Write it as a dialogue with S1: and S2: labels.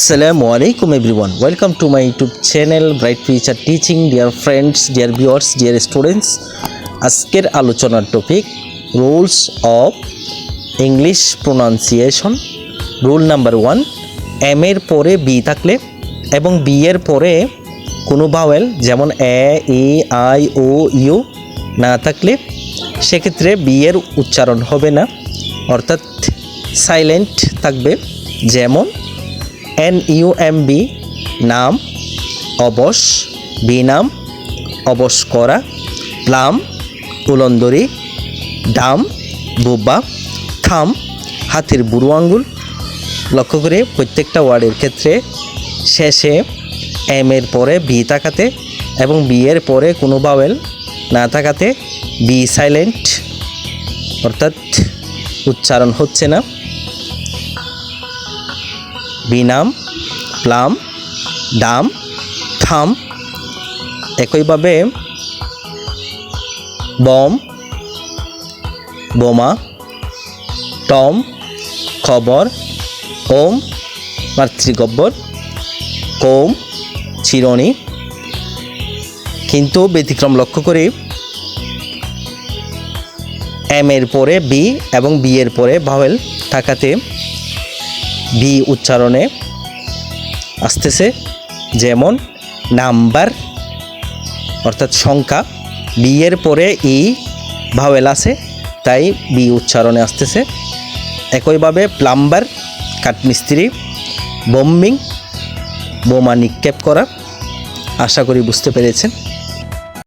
S1: Assalamu alaikum everyone. Welcome to my YouTube channel bright Future teaching Dear friends dear viewers, dear students. আজকের আলোচনার topic rules of English pronunciation rule number one M এর পরে B থাকলে এবং B এর পরে কোনো vowel যেমন এ ই আই ও ইউ না থাকলে সেক্ষেত্রে বি এর উচ্চারণ হবে না অর্থাৎ সাইলেন্ট থাকবে যেমন এন ইউ এম বি নাম, অবশ বি নাম অবশ করা, প্লাম উলন্দরি ডাম বুবা থাম, হাতের বুড়ো আঙ্গুল। লক্ষ্য করে প্রত্যেকটা ওয়ার্ডের ক্ষেত্রে শেষে এম এর পরে বি থাকাতে এবং বি এর পরে কোনো বাওয়েল না থাকাতে বি সাইলেন্ট অর্থাৎ উচ্চারণ হচ্ছে না। বিনাম, প্লাম, ডাম, থাম। একইভাবে বম, বোমা, টম, খবর, ওম, মাতৃগব্বর, কোম, চিরণি। কিন্তু ব্যতিক্রম লক্ষ্য করি, এম এর পরে বি এবং বি এর পরে ভাওয়েল থাকাতে বি উচ্চারণে আসতেছে যেমন নাম্বার, অর্থাৎ সংখ্যা। বি এর পরে ই ভাওয়েল আছে, তাই বি উচ্চারণে আসতেছে। একইভাবে প্লাম্বার কাঠমিস্ত্রি বম্বিং বোমা নিক্ষেপ করা, আশা করি বুঝতে পেরেছেন।